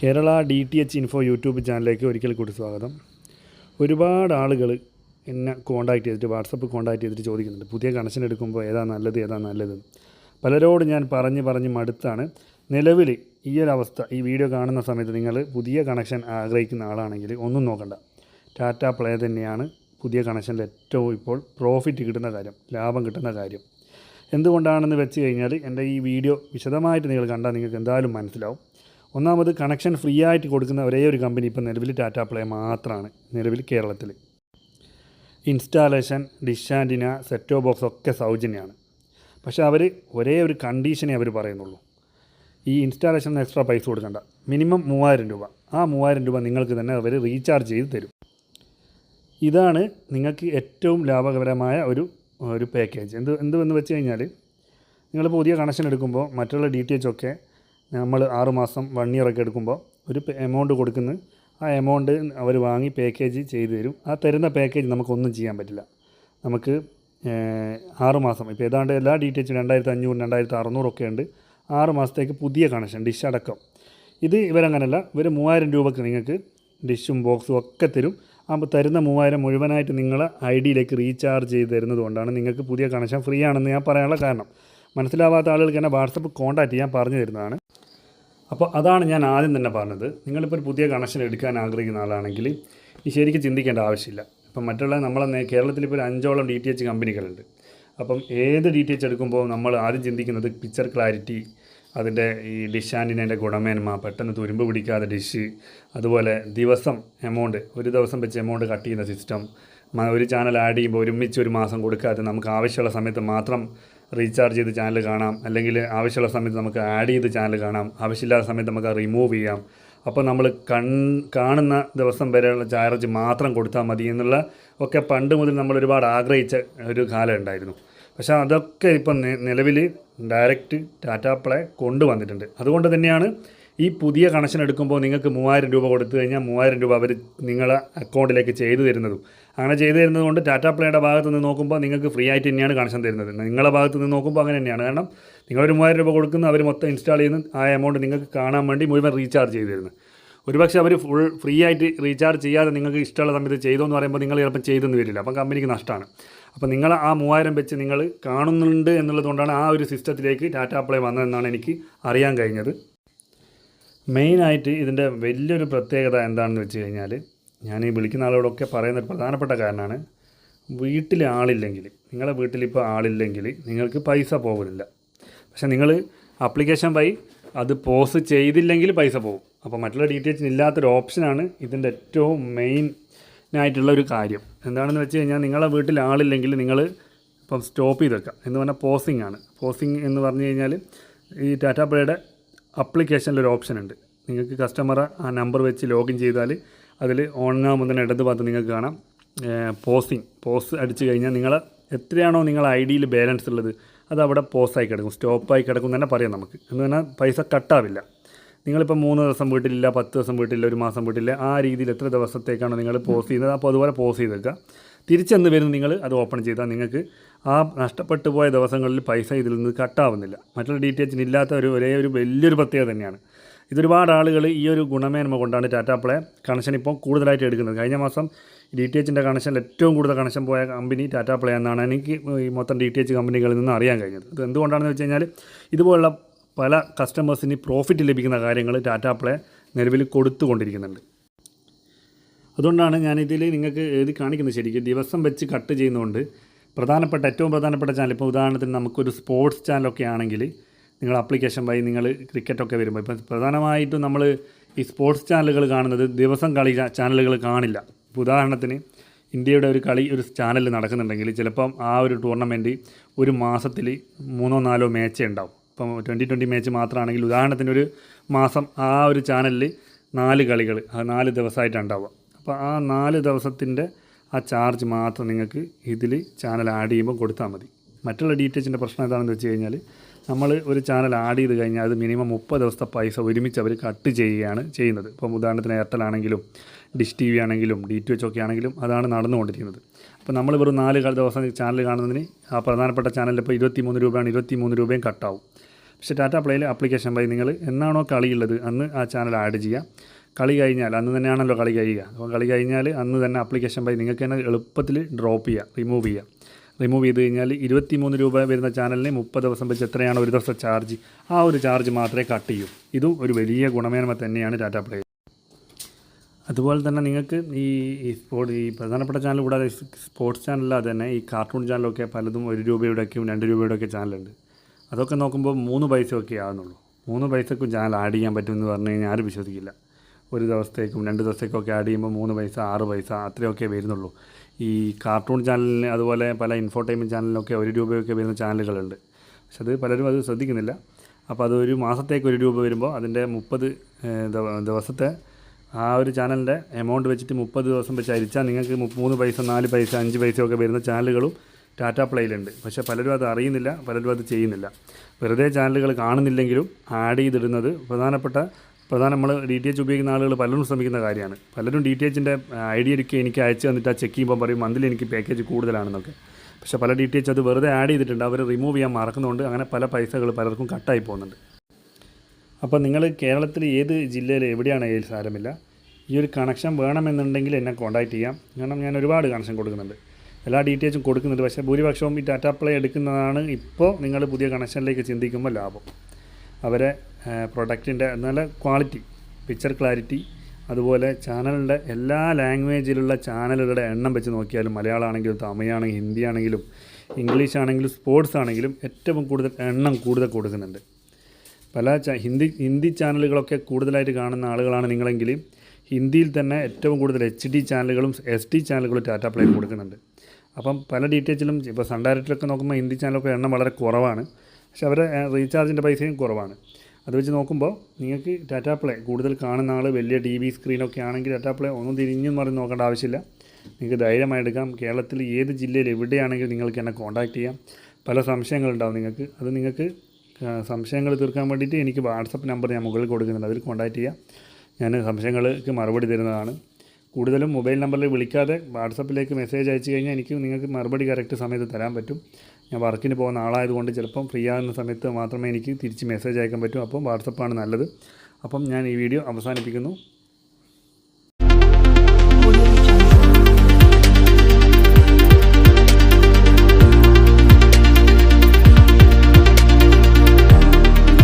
Kerala D T H info YouTube ചാനലിലേക്ക് ഒരിക്കൽ കൂടി സ്വാഗതം. ഒരുപാട് ആളുകൾ എന്നെ കോൺടാക്ട് ചെയ്തിട്ട് വാട്സപ്പ് കോൺടാക്ട് ചെയ്തിട്ട് ചോദിക്കുന്നുണ്ട്. പുതിയ കണക്ഷൻ എടുക്കുമ്പോൾ ഏതാ നല്ലത് ഏതാ നല്ലത്? പലരോട് ഞാൻ പറഞ്ഞ് പറഞ്ഞ് മടുത്താണ്. നിലവിൽ ഈ ഒരു അവസ്ഥ ഈ വീഡിയോ കാണുന്ന സമയത്ത് നിങ്ങൾ പുതിയ കണക്ഷൻ ആഗ്രഹിക്കുന്ന ആളാണെങ്കിൽ ഒന്നും നോക്കണ്ട. ടാറ്റ പ്ലേ തന്നെയാണ് പുതിയ കണക്ഷനിൽ ഏറ്റവും ഇപ്പോൾ പ്രോഫിറ്റ് കിട്ടുന്ന കാര്യം ലാഭം കിട്ടുന്ന കാര്യം. എന്തുകൊണ്ടാണെന്ന് വെച്ച് കഴിഞ്ഞാൽ എന്റെ ഈ വീഡിയോ വിശദമായിട്ട് നിങ്ങൾ കണ്ടാൽ നിങ്ങൾക്ക് എന്തായാലും മനസ്സിലാവും. ഒന്നാമത് കണക്ഷൻ ഫ്രീ ആയിട്ട് കൊടുക്കുന്ന ഒരേ ഒരു കമ്പനി ഇപ്പോൾ നിലവിൽ ടാറ്റ പ്ലേ മാത്രമാണ് നിലവിൽ കേരളത്തിൽ. ഇൻസ്റ്റാളേഷൻ ഡിഷ് ആന്റിന സെറ്റോ ബോക്സ് ഒക്കെ സൗജന്യമാണ് പക്ഷേ അവർ ഒരേ ഒരു കണ്ടീഷനെ അവർ പറയുന്നുള്ളൂ. ഈ ഇൻസ്റ്റാളേഷന് എക്സ്ട്രാ പൈസ കൊടുക്കണ്ട. മിനിമം മൂവായിരം രൂപ. ആ മൂവായിരം രൂപ നിങ്ങൾക്ക് തന്നെ അവർ റീചാർജ് ചെയ്ത് തരും. ഇതാണ് നിങ്ങൾക്ക് ഏറ്റവും ലാഭകരമായ ഒരു ഒരു പാക്കേജ് എന്ത് എന്തെന്ന് വെച്ച് കഴിഞ്ഞാൽ നിങ്ങൾ പുതിയ കണക്ഷൻ എടുക്കുമ്പോൾ മറ്റുള്ള ഡി ഒക്കെ നമ്മൾ ആറുമാസം വൺ ഇയർ ഒക്കെ എടുക്കുമ്പോൾ ഒരു എമൗണ്ട് കൊടുക്കുന്ന. ആ എമൗണ്ട് അവർ വാങ്ങി പാക്കേജ് ചെയ്തു തരും. ആ തരുന്ന പാക്കേജ് നമുക്കൊന്നും ചെയ്യാൻ പറ്റില്ല. നമുക്ക് ആറുമാസം മാസം. ഇപ്പോൾ ഏതാണ്ട് എല്ലാ ഡി ടി എച്ചും രണ്ടായിരത്തി അഞ്ഞൂറ് രണ്ടായിരത്തി അറുന്നൂറൊക്കെ ഉണ്ട്. ആറ് മാസത്തേക്ക് പുതിയ കണക്ഷൻ ഡിഷ് അടക്കം. ഇത് ഇവരങ്ങനല്ല. ഇവർ മൂവായിരം രൂപക്ക് നിങ്ങൾക്ക് ഡിഷും ബോക്സും ഒക്കെ തരും. അപ്പോൾ തരുന്ന മൂവായിരം മുഴുവനായിട്ട് നിങ്ങളെ ഐ ഡിയിലേക്ക് റീചാർജ് ചെയ്ത് തരുന്നത് കൊണ്ടാണ് നിങ്ങൾക്ക് പുതിയ കണക്ഷൻ ഫ്രീ ആണെന്ന് ഞാൻ പറയാനുള്ള കാരണം. മനസ്സിലാവാത്ത ആളുകൾക്ക് എന്നെ വാട്സപ്പ് കോൺടാക്റ്റ് ചെയ്യാൻ പറഞ്ഞു തരുന്നതാണ്. അപ്പോൾ അതാണ് ഞാൻ ആദ്യം തന്നെ പറഞ്ഞത്. നിങ്ങളിപ്പോൾ ഒരു പുതിയ കണക്ഷൻ എടുക്കാൻ ആഗ്രഹിക്കുന്ന ആളാണെങ്കിൽ ഈ ശരിക്കും ചിന്തിക്കേണ്ട ആവശ്യമില്ല. ഇപ്പം മറ്റുള്ള നമ്മളെ കേരളത്തിൽ ഇപ്പോൾ ഒരു അഞ്ചോളം ഡി ടി എച്ച് കമ്പനികളുണ്ട്. അപ്പം ഏത് ഡി ടി എച്ച് എടുക്കുമ്പോൾ നമ്മൾ ആദ്യം ചിന്തിക്കുന്നത് പിക്ചർ ക്ലാരിറ്റി അതിന്റെ ഈ ഡിഷ് ഗുണമേന്മ പെട്ടെന്ന് തുരുമ്പ് പിടിക്കാതെ ഡിഷ് അതുപോലെ ദിവസം എമൗണ്ട് ഒരു ദിവസം വെച്ച് എമൗണ്ട് കട്ട് ചെയ്യുന്ന സിസ്റ്റം ഒരു ചാനൽ ആഡ് ചെയ്യുമ്പോൾ ഒരുമിച്ച് ഒരു മാസം കൊടുക്കാതെ നമുക്ക് ആവശ്യമുള്ള സമയത്ത് മാത്രം റീചാർജ് ചെയ്ത് ചാനൽ കാണാം. അല്ലെങ്കിൽ ആവശ്യമുള്ള സമയത്ത് നമുക്ക് ആഡ് ചെയ്ത് ചാനൽ കാണാം. ആവശ്യമില്ലാത്ത സമയത്ത് നമുക്ക് റിമൂവ് ചെയ്യാം. അപ്പോൾ നമ്മൾ കൺ കാണുന്ന ദിവസം വരെയുള്ള ചാർജ് മാത്രം കൊടുത്താൽ മതി എന്നുള്ള ഒക്കെ പണ്ട് മുതൽ നമ്മൾ ഒരുപാട് ആഗ്രഹിച്ച ഒരു കാലം ഉണ്ടായിരുന്നു. പക്ഷേ അതൊക്കെ ഇപ്പം നിലവിൽ ഡയറക്റ്റ് ടാറ്റാ പ്ലേ കൊണ്ടുവന്നിട്ടുണ്ട്. അതുകൊണ്ട് തന്നെയാണ് ഈ പുതിയ കണക്ഷൻ എടുക്കുമ്പോൾ നിങ്ങൾക്ക് മൂവായിരം രൂപ കൊടുത്തു കഴിഞ്ഞാൽ മൂവായിരം രൂപ അവർ നിങ്ങളെ അക്കൗണ്ടിലേക്ക് ചെയ്തു തരുന്നതും. അങ്ങനെ ചെയ്തു തരുന്നത് കൊണ്ട് ടാറ്റ പ്ലേയുടെ ഭാഗത്ത് നിന്ന് നോക്കുമ്പോൾ നിങ്ങൾക്ക് ഫ്രീ ആയിട്ട് തന്നെയാണ് കണക്ഷൻ തരുന്നത്. നിങ്ങളുടെ ഭാഗത്ത് നിന്ന് നോക്കുമ്പോൾ അങ്ങനെ തന്നെയാണ്. കാരണം നിങ്ങളൊരു മൂവായിരം രൂപ കൊടുക്കുന്ന അവർ മൊത്തം ഇൻസ്റ്റാൾ ചെയ്യുന്ന. ആ എമൗണ്ട് നിങ്ങൾക്ക് കാണാൻ വേണ്ടി മുഴുവൻ റീചാർജ് ചെയ്തു തരുന്നത് ഒരുപക്ഷെ അവർ ഫുൾ ഫ്രീ ആയിട്ട് റീചാർജ് ചെയ്യാതെ നിങ്ങൾക്ക് ഇഷ്ടമുള്ള സമയത്ത് ചെയ്തോ എന്ന് പറയുമ്പോൾ നിങ്ങൾ ചിലപ്പോൾ ചെയ്തെന്ന് വരില്ല. അപ്പം കമ്പനിക്ക് നഷ്ടമാണ്. അപ്പോൾ നിങ്ങൾ ആ മൂവായിരം വെച്ച് നിങ്ങൾ കാണുന്നുണ്ട് എന്നുള്ളതുകൊണ്ടാണ് ആ ഒരു സിസ്റ്റത്തിലേക്ക് ടാറ്റ പ്ലേ വന്നതെന്നാണ് എനിക്ക് അറിയാൻ കഴിഞ്ഞത്. മെയിനായിട്ട് ഇതിന്റെ വലിയൊരു പ്രത്യേകത എന്താണെന്ന് വെച്ച് കഴിഞ്ഞാൽ ഞാൻ ഈ വിളിക്കുന്ന ആളോടൊക്കെ പറയുന്ന ഒരു പ്രധാനപ്പെട്ട കാരണമാണ് വീട്ടിൽ ആളില്ലെങ്കിൽ നിങ്ങളുടെ വീട്ടിലിപ്പോൾ ആളില്ലെങ്കിൽ നിങ്ങൾക്ക് പൈസ പോകില്ല പക്ഷേ നിങ്ങൾ ആപ്ലിക്കേഷൻ വഴി അത് പോസ് ചെയ്തില്ലെങ്കിൽ പൈസ പോകും അപ്പോൾ മറ്റുള്ള ഡി ടി എച്ചിന് ഇല്ലാത്തൊരു ഓപ്ഷനാണ് ഇതിന്റെ ഏറ്റവും മെയിൻ ആയിട്ടുള്ള ഒരു കാര്യം. എന്താണെന്ന് വെച്ച് കഴിഞ്ഞാൽ നിങ്ങളെ വീട്ടിൽ ആളില്ലെങ്കിൽ നിങ്ങൾ ഇപ്പം സ്റ്റോപ്പ് ചെയ്ത് വെക്കാം. എന്ന് പറഞ്ഞാൽ പോസിംഗ് ആണ്. പോസിംഗ് എന്ന് പറഞ്ഞു കഴിഞ്ഞാൽ ഈ ടാറ്റാ പ്ലേയുടെ അപ്ലിക്കേഷനിൽ ഒരു ഓപ്ഷൻ ഉണ്ട്. നിങ്ങൾക്ക് കസ്റ്റമർ ആ നമ്പർ വെച്ച് ലോഗിൻ ചെയ്താൽ അതിൽ ഓണാകുമ്പോൾ ഇടത് ഭാഗത്ത് നിങ്ങൾക്ക് കാണാം. പോസിങ് പോസ് അടിച്ചു കഴിഞ്ഞാൽ നിങ്ങൾ എത്രയാണോ നിങ്ങളെ ഐ ഡിയിൽ ബാലൻസ് ഉള്ളത് അത് അവിടെ പോസായി കിടക്കും. സ്റ്റോപ്പായി കിടക്കും തന്നെ പറയാം നമുക്ക്. എന്ന് പറഞ്ഞാൽ പൈസ കട്ടാവില്ല നിങ്ങളിപ്പോൾ മൂന്ന് ദിവസം വീട്ടിലില്ല പത്ത് ദിവസം വീട്ടിലില്ല ഒരു മാസം വീട്ടിലില്ല ആ രീതിയിൽ എത്ര ദിവസത്തേക്കാണോ നിങ്ങൾ പോസ് ചെയ്യുന്നത് അപ്പോൾ അതുപോലെ പോസ് ചെയ്ത് വെക്കുക തിരിച്ചെന്ന് വരുന്ന നിങ്ങൾ അത് ഓപ്പൺ ചെയ്താൽ നിങ്ങൾക്ക് ആ നഷ്ടപ്പെട്ടു പോയ ദിവസങ്ങളിൽ പൈസ ഇതിൽ നിന്ന് കട്ടാവുന്നില്ല. മറ്റുള്ള ഡി ടി എച്ചിന് ഇല്ലാത്ത ഒരു ഒരേ ഒരു വലിയൊരു പ്രത്യേകത തന്നെയാണ്. ഇതൊരുപാട് ആളുകൾ ഈ ഒരു ഗുണമേന്മ കൊണ്ടാണ് ടാറ്റാ പ്ലേ കണക്ഷൻ ഇപ്പോൾ കൂടുതലായിട്ട് എടുക്കുന്നത്. കഴിഞ്ഞ മാസം ഡി ടി എച്ചിന്റെ കണക്ഷനിൽ ഏറ്റവും കൂടുതൽ കണക്ഷൻ പോയ കമ്പനി ടാറ്റാ പ്ലേ എന്നാണ് എനിക്ക് ഈ മൊത്തം ഡി ടി എച്ച് കമ്പനികളിൽ നിന്ന് അറിയാൻ കഴിഞ്ഞത്. ഇത് എന്തുകൊണ്ടാണെന്ന് വെച്ച് കഴിഞ്ഞാൽ ഇതുപോലുള്ള പല കസ്റ്റമേഴ്സിന് പ്രോഫിറ്റ് ലഭിക്കുന്ന കാര്യങ്ങൾ ടാറ്റാ പ്ലേ നിലവിൽ കൊടുത്തുകൊണ്ടിരിക്കുന്നുണ്ട്. അതുകൊണ്ടാണ് ഞാനിതിൽ നിങ്ങൾക്ക് എഴുതി കാണിക്കുന്നത് ശരിക്കും. ദിവസം വെച്ച് കട്ട് ചെയ്യുന്നതുകൊണ്ട് പ്രധാനപ്പെട്ട ഏറ്റവും പ്രധാനപ്പെട്ട ചാനൽ ഇപ്പോൾ ഉദാഹരണത്തിന് നമുക്കൊരു സ്പോർട്സ് ചാനലൊക്കെ ആണെങ്കിൽ നിങ്ങൾ ആപ്ലിക്കേഷൻ വഴി നിങ്ങൾ ക്രിക്കറ്റൊക്കെ വരുമ്പോൾ ഇപ്പം പ്രധാനമായിട്ടും നമ്മൾ ഈ സ്പോർട്സ് ചാനലുകൾ കാണുന്നത് ദിവസം കളി ചാനലുകൾ കാണില്ല. ഇപ്പോൾ ഉദാഹരണത്തിന് ഇന്ത്യയുടെ ഒരു കളി ഒരു ചാനലിൽ നടക്കുന്നുണ്ടെങ്കിൽ ചിലപ്പം ആ ഒരു ടൂർണമെന്റ് ഒരു മാസത്തിൽ മൂന്നോ നാലോ മാച്ചേ ഉണ്ടാവും. ഇപ്പം ട്വന്റി ട്വന്റി മാച്ച് മാത്രമാണെങ്കിൽ ഉദാഹരണത്തിന് ഒരു മാസം ആ ഒരു ചാനലിൽ നാല് കളികൾ നാല് ദിവസമായിട്ടാണ് ഉണ്ടാവുക. അപ്പോൾ ആ നാല് ദിവസത്തിന്റെ ആ ചാർജ് മാത്രം നിങ്ങൾക്ക് ഇതിൽ ചാനൽ ആഡ് ചെയ്യുമ്പോൾ കൊടുത്താൽ മതി. മറ്റുള്ള ഡി ടി എച്ചിന്റെ പ്രശ്നം എന്താണെന്ന് വെച്ച് കഴിഞ്ഞാൽ നമ്മൾ ഒരു ചാനൽ ആഡ് ചെയ്ത് കഴിഞ്ഞാൽ അത് മിനിമം മുപ്പത് ദിവസത്തെ പൈസ ഒരുമിച്ച് അവർ കട്ട് ചെയ്യുകയാണ് ചെയ്യുന്നത്. ഇപ്പം ഉദാഹരണത്തിന് എയർടെൽ ആണെങ്കിലും ഡിഷ് ടി വി ആണെങ്കിലും ഡി ടി എച്ച് ഒക്കെ ആണെങ്കിലും അതാണ് നടന്നുകൊണ്ടിരിക്കുന്നത്. അപ്പോൾ നമ്മൾ വെറും നാല് ദിവസം ചാനൽ കാണുന്നതിന് ആ പ്രധാനപ്പെട്ട ചാനലിൽ ഇപ്പോൾ ഇരുപത്തി മൂന്ന് രൂപയാണ് ഇരുപത്തി മൂന്ന് രൂപയും കട്ടാവും പക്ഷേ ടാറ്റ പ്ലേയിൽ ആപ്ലിക്കേഷൻ വഴി നിങ്ങൾ എന്നാണോ കളിയുള്ളത് അന്ന് ആ ചാനൽ ആഡ് ചെയ്യുക കളി കഴിഞ്ഞാൽ അന്ന് തന്നെയാണല്ലോ കളി കഴിയുക. അപ്പോൾ കളി കഴിഞ്ഞാൽ അന്ന് തന്നെ ആപ്ലിക്കേഷൻ വഴി നിങ്ങൾക്ക് തന്നെ എളുപ്പത്തിൽ ഡ്രോപ്പ് ചെയ്യുക റിമൂവ് ചെയ്യുക റിമൂവ് ചെയ്ത് കഴിഞ്ഞാൽ ഇരുപത്തി മൂന്ന് രൂപ വരുന്ന ചാനലിന് മുപ്പത് ദിവസം വെച്ച് എത്രയാണ് ഒരു ദിവസത്തെ ചാർജ് ആ ഒരു ചാർജ് മാത്രമേ കട്ട് ചെയ്യൂ. ഇതും ഒരു വലിയ ഗുണമേന്മ തന്നെയാണ് ടാറ്റ പ്ലേ അതുപോലെ തന്നെ നിങ്ങൾക്ക് ഈ സ്പോർട്സ് സ്പോർട് ഈ പ്രധാനപ്പെട്ട ചാനൽ കൂടാതെ സ്പോർട്സ് ചാനലല്ലാതെ തന്നെ ഈ കാർട്ടൂൺ ചാനലൊക്കെ പലതും ഒരു രൂപയുടെയൊക്കെയും രണ്ട് രൂപയുടെയൊക്കെ ചാനലുണ്ട് അതൊക്കെ നോക്കുമ്പോൾ മൂന്ന് പൈസയൊക്കെ ആകുന്നുള്ളൂ മൂന്ന് പൈസക്കും ചാനൽ ആഡ് ചെയ്യാൻ പറ്റുമെന്ന് പറഞ്ഞു കഴിഞ്ഞാൽ ആരും വിശ്വസിക്കില്ല. ഒരു ദിവസത്തേക്കും രണ്ട് ദിവസത്തേക്കൊക്കെ ആഡ് ചെയ്യുമ്പോൾ മൂന്ന് പൈസ ആറ് പൈസ അത്രയൊക്കെ വരുന്നുള്ളൂ. ഈ കാർട്ടൂൺ ചാനലിന് അതുപോലെ പല ഇൻഫോർടൈൻമെന്റ് ചാനലിനൊക്കെ ഒരു രൂപയൊക്കെ വരുന്ന ചാനലുകളുണ്ട് പക്ഷെ അത് പലരും അത് ശ്രദ്ധിക്കുന്നില്ല. അപ്പോൾ അത് ഒരു മാസത്തേക്ക് ഒരു രൂപ വരുമ്പോൾ അതിന്റെ മുപ്പത് ദിവസത്തെ ആ ഒരു ചാനലിന്റെ എമൗണ്ട് വെച്ചിട്ട് മുപ്പത് ദിവസം വെച്ച് അരിച്ചാൽ നിങ്ങൾക്ക് മൂന്ന് പൈസ നാല് പൈസ അഞ്ച് പൈസയൊക്കെ വരുന്ന ചാനലുകളും ടാറ്റ പ്ലേയിലുണ്ട് പക്ഷേ പലരും അത് അറിയുന്നില്ല പലരും അത് ചെയ്യുന്നില്ല. വെറുതെ ചാനലുകൾ കാണുന്നില്ലെങ്കിലും ആഡ് ചെയ്തിടുന്നത് പ്രധാനപ്പെട്ട പ്രധാന നമ്മൾ ഡി ടി എച്ച് ഉപയോഗിക്കുന്ന ആളുകൾ പലരും ശ്രമിക്കുന്ന കാര്യമാണ്. പലരും ഡി ടി എച്ചിന്റെ ഐ ഡി എനിക്ക് അയച്ചു തന്നിട്ട് ആ ചെക്ക് ചെയ്യുമ്പോൾ പറയും മന്തിൽ എനിക്ക് പാക്കേജ് കൂടുതലാണെന്നൊക്കെ. പക്ഷേ പല ഡി ടി എച്ച് അത് വെറുതെ ആഡ് ചെയ്തിട്ടുണ്ട്. അവർ റിമൂവ് ചെയ്യാൻ മറക്കുന്നതുകൊണ്ട് അങ്ങനെ പല പൈസകൾ പലർക്കും കട്ടായി പോകുന്നുണ്ട്. അപ്പോൾ നിങ്ങൾ കേരളത്തിൽ ഏത് ജില്ലയിൽ എവിടെയാണ് ഏത് സാരമില്ല? ഈ ഒരു കണക്ഷൻ വേണമെന്നുണ്ടെങ്കിൽ എന്നെ കോൺടാക്റ്റ് ചെയ്യാം. കാരണം ഞാൻ ഒരുപാട് കണക്ഷൻ കൊടുക്കുന്നുണ്ട്. എല്ലാ ഡീറ്റെയിൽസും കൊടുക്കുന്നുണ്ട്. പക്ഷേ ഭൂരിപക്ഷവും ഈ ടാറ്റ പ്ലേ എടുക്കുന്നതാണ് ഇപ്പോൾ നിങ്ങൾ പുതിയ കണക്ഷനിലേക്ക് ചിന്തിക്കുമ്പോൾ ലാഭം. അവരെ പ്രൊഡക്റ്റിന്റെ നല്ല ക്വാളിറ്റി പിക്ചർ ക്ലാരിറ്റി അതുപോലെ ചാനലിന്റെ എല്ലാ ലാംഗ്വേജിലുള്ള ചാനലുകളുടെ എണ്ണം വെച്ച് നോക്കിയാലും മലയാളമാണെങ്കിലും തമിഴാണെങ്കിലും ഹിന്ദി ആണെങ്കിലും ഇംഗ്ലീഷ് ആണെങ്കിലും സ്പോർട്സ് ആണെങ്കിലും ഏറ്റവും കൂടുതൽ എണ്ണം കൂടുതൽ കൊടുക്കുന്നുണ്ട്. പല ഹിന്ദി ഹിന്ദി ചാനലുകളൊക്കെ കൂടുതലായിട്ട് കാണുന്ന ആളുകളാണ് നിങ്ങളെങ്കിൽ ഹിന്ദിയിൽ തന്നെ ഏറ്റവും കൂടുതൽ എച്ച് ഡി ചാനലുകളും എസ് ഡി ചാനലുകളും ടാറ്റ പ്ലേ കൊടുക്കുന്നുണ്ട്. അപ്പം പല ഡീറ്റെയിൽസിലും ഇപ്പോൾ സൺ ഡയറക്റ്റിലൊക്കെ നോക്കുമ്പോൾ ഹിന്ദി ചാനലൊക്കെ എണ്ണം വളരെ കുറവാണ്. പക്ഷെ അവരെ റീചാർജിന്റെ പൈസയും കുറവാണ്. അത് വെച്ച് നോക്കുമ്പോൾ നിങ്ങൾക്ക് ടാറ്റാ പ്ലേ കൂടുതൽ കാണുന്ന ആൾ വലിയ ടി വി സ്ക്രീനൊക്കെ ആണെങ്കിൽ ടാറ്റാ പ്ലേ ഒന്നും തിരിഞ്ഞു മറിഞ്ഞ് നോക്കേണ്ട ആവശ്യമില്ല. നിങ്ങൾക്ക് ധൈര്യമായി എടുക്കാം. കേരളത്തിൽ ഏത് ജില്ലയിൽ എവിടെയാണെങ്കിലും നിങ്ങൾക്ക് എന്നെ കോൺടാക്റ്റ് ചെയ്യാം. പല സംശയങ്ങളുണ്ടാവും നിങ്ങൾക്ക്. അത് നിങ്ങൾക്ക് സംശയങ്ങൾ തീർക്കാൻ വേണ്ടിയിട്ട് എനിക്ക് വാട്സപ്പ് നമ്പർ ഞാൻ മുകളിൽ കൊടുക്കുന്നുണ്ട്. അതിൽ കോൺടാക്റ്റ് ചെയ്യാം. ഞാൻ സംശയങ്ങൾക്ക് മറുപടി തരുന്നതാണ്. കൂടുതലും മൊബൈൽ നമ്പറിൽ വിളിക്കാതെ വാട്സപ്പിലേക്ക് മെസ്സേജ് അയച്ചു കഴിഞ്ഞാൽ എനിക്ക് നിങ്ങൾക്ക് മറുപടി കറക്റ്റ് സമയത്ത് തരാൻ പറ്റും. ഞാൻ വർക്കിന് പോകുന്ന ആളായതുകൊണ്ട് ചിലപ്പം ഫ്രീ ആകുന്ന സമയത്ത് മാത്രമേ എനിക്ക് തിരിച്ച് മെസ്സേജ് അയക്കാൻ പറ്റൂ. അപ്പം വാട്സപ്പാണ് നല്ലത്. അപ്പം ഞാൻ ഈ വീഡിയോ അവസാനിപ്പിക്കുന്നു.